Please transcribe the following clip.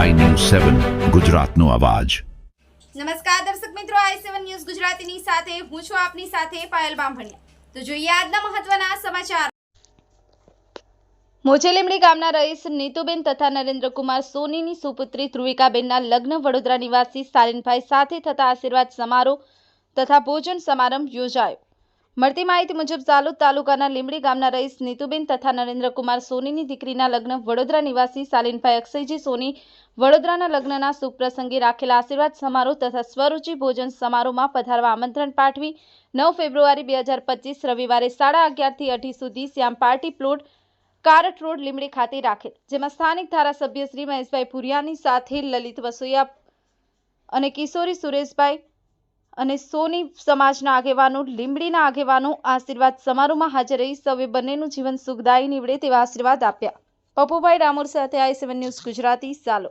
સેવન, ગુજરાતનો અવાજ. નમસ્કાર દર્શક મિત્રો, આઈ સેવન ન્યૂઝ ગુજરાતીની સાથે હું છું આપની સાથે પાયલ બામભણિયા. તો જોઈએ આજના મહત્વના સમાચાર. મોચેલીમડી ગામના રહીશ નીતુબેન તથા નરેન્દ્રકુમાર સોનીની સુપુત્રી ધ્રુવિકાબેનના લગ્ન વડોદરા નિવાસી સાલિનભાઈ સાથે થતા આશીર્વાદ સમારોહ તથા ભોજન સમારંભ યોજાયો. મળતી માહિતી મુજબ ઝાલોદ તાલુકાના લીમડી ગામના રહીશ નીતુબેન તથા નરેન્દ્રકુમાર સોનીની દીકરીના લગ્ન વડોદરા નિવાસી સાલિનભાઈ અક્ષયજી સોની વડોદરાના લગ્નના શુભ પ્રસંગે રાખેલા આશીર્વાદ સમારોહ તથા સ્વરૂચિ ભોજન સમારોહમાં પધારવા આમંત્રણ પાઠવી નવ ફેબ્રુઆરી બે હજાર પચીસ રવિવારે સાડા અગિયારથી અઢી સુધી શ્યામ પાર્ટી પ્લોટ કારટ રોડ લીમડી ખાતે રાખેલ, જેમાં સ્થાનિક ધારાસભ્ય શ્રી મહેશભાઈ ભુરિયાની સાથે લલિત વસોયા અને કિશોરી સુરેશભાઈ અને સોની સમાજના આગેવાનો લીમડીના આગેવાનો આશીર્વાદ સમારોહમાં હાજર રહી સૌએ બંનેનું જીવન સુખદાયી નીવડે તેવા આશીર્વાદ આપ્યા. પપ્પુભાઈ ડામોર સાથે આઈ સેવન ન્યૂઝ ગુજરાતી ચાલો